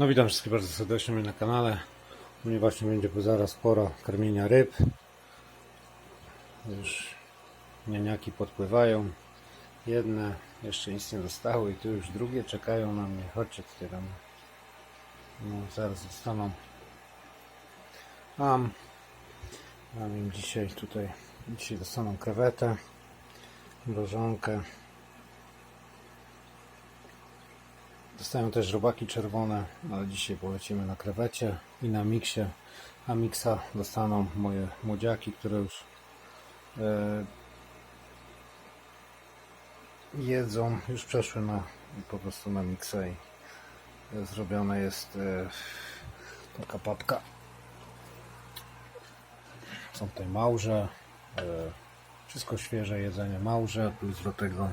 No witam wszystkich bardzo serdecznie na kanale. U mnie właśnie będzie zaraz pora karmienia ryb. Już nianiaki podpływają. Jedne jeszcze nic nie dostały i tu już drugie czekają na mnie. Chodźcie tutaj. No, zaraz dostaną. Mam. Mam im dzisiaj tutaj. Dzisiaj dostaną krewetę, mrożonkę. Dostają też robaki czerwone, ale dzisiaj polecimy na krewecie i na miksie. A miksa dostaną moje młodziaki, które już e, jedzą, już przeszły na po prostu na miksa i e, zrobione jest e, taka papka. Są tutaj małże, e, wszystko świeże jedzenie małże, plus do tego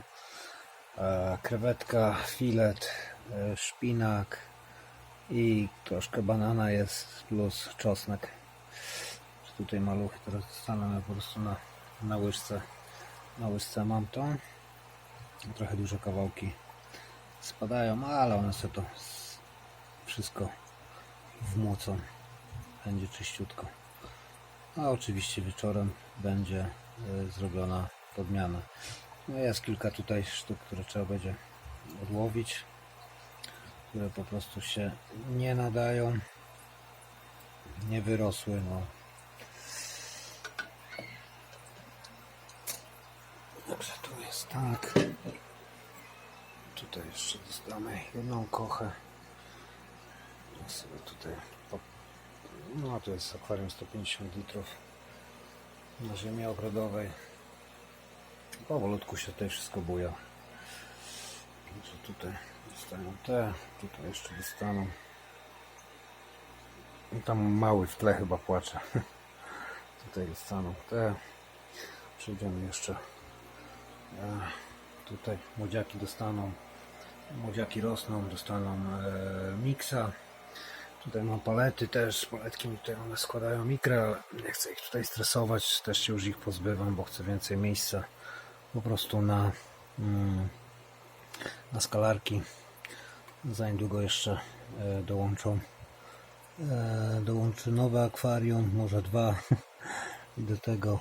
e, krewetka, filet, szpinak i troszkę banana jest plus czosnek. Tutaj maluchy teraz stanę po prostu na, na łyżce. Na łyżce mam to. Trochę duże kawałki spadają, ale one sobie to wszystko wmłocą. Będzie czyściutko. A oczywiście wieczorem będzie e, zrobiona podmiana. No jest kilka tutaj sztuk, które trzeba będzie odłowić, które po prostu się nie nadają, nie wyrosły. No. Dobrze, tu jest tak. Tutaj jeszcze dostamy jedną kochę. Ja sobie tutaj. No to jest akwarium 150 litrów na ziemi ogrodowej. Powolutku się tutaj wszystko buja. Także tutaj dostaną te, tutaj jeszcze dostaną. I tam mały w tle chyba płacze. tutaj dostaną te. Przejdziemy jeszcze. E, Tutaj młodziaki dostaną. Młodziaki rosną, dostaną e, miksa. Tutaj mam palety też, paletki mi tutaj one składają mikro, ale nie chcę ich tutaj stresować, też się już ich pozbywam, bo chcę więcej miejsca po prostu na, mm, na skalarki. Za niedługo jeszcze e, dołączą e, dołączy nowe akwarium, może dwa i do tego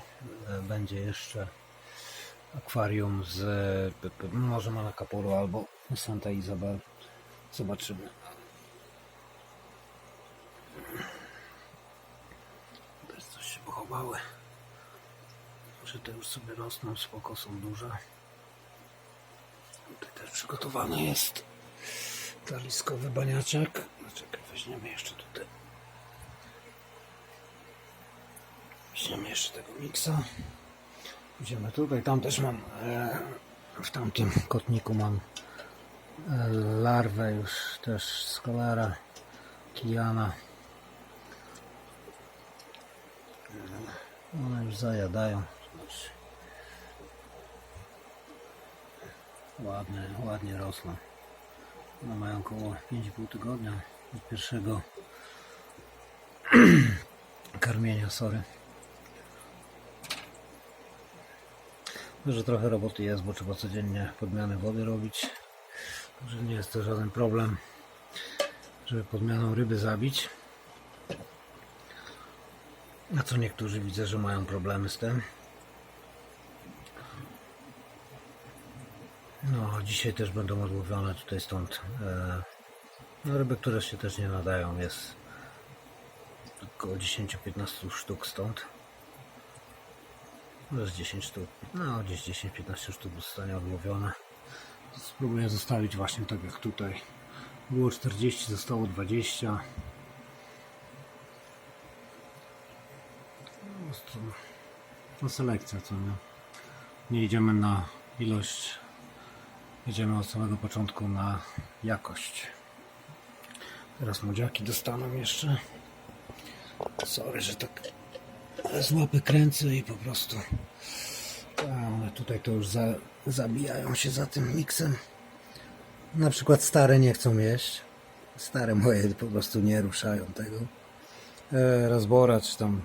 e, będzie jeszcze akwarium z może Manacapuru albo Santa Isabel zobaczymy Też coś się pochowały. Że te już sobie rosną, spoko są duże. Tutaj też przygotowany jest taliskowy baniaczek. No czekaj, weźmiemy jeszcze tutaj. Weźmiemy jeszcze tego miksa. Idziemy tutaj, tam też mam e, w tamtym kotniku mam e, larwę już też z kolara kijana. One już zajadają. Ładnie, ładnie rosną. One mają około 5,5 tygodnia od pierwszego karmienia, sorry. Że trochę roboty jest, bo trzeba codziennie podmianę wody robić. Także nie jest to żaden problem, żeby podmianą ryby zabić. A co niektórzy widzę, że mają problemy z tym. No, dzisiaj też będą odłowione tutaj stąd. E, no, ryby, które się też nie nadają. Jest około 10-15 sztuk stąd. To jest 10 sztuk. No, gdzieś 10-15 sztuk zostanie odłowione. Spróbuję zostawić właśnie tak jak tutaj. Było 40, zostało 20. Po prostu no selekcja, co nie? Nie idziemy na ilość, idziemy od samego początku na jakość. Teraz młodziaki dostaną jeszcze. Sorry, że tak z łapy kręcę i po prostu a one tutaj to już za, zabijają się za tym miksem. Na przykład stare nie chcą jeść. Stare moje po prostu nie ruszają tego. E, rozbora, czy tam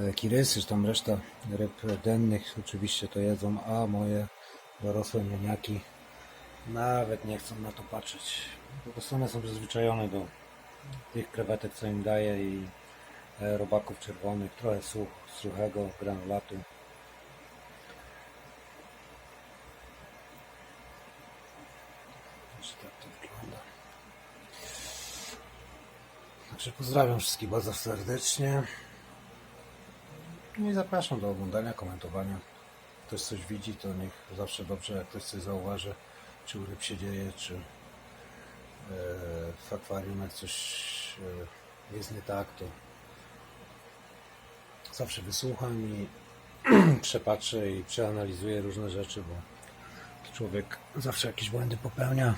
e, kirysy, czy tam reszta ryb dennych oczywiście to jedzą, a moje dorosłe nieniaki nawet nie chcą na to patrzeć. Po prostu one są przyzwyczajone do tych krewetek, co im daje i e, robaków czerwonych, trochę such, suchego granulatu. Także tak. Także pozdrawiam wszystkich bardzo serdecznie. No i zapraszam do oglądania, komentowania. Ktoś coś widzi, to niech zawsze dobrze, jak ktoś coś zauważy, czy u ryb się dzieje, czy e, w akwarium jak coś e, jest nie tak, to zawsze wysłucham i przepatrzę i przeanalizuję różne rzeczy, bo człowiek zawsze jakieś błędy popełnia.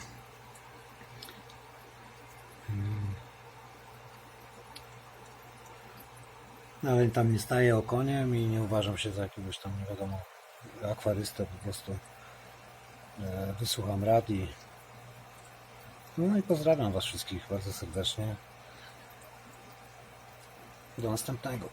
No ale tam nie staję okoniem i nie uważam się za jakiegoś tam nie wiadomo akwarystę, po prostu wysłucham rad i no i pozdrawiam Was wszystkich bardzo serdecznie. Do następnego.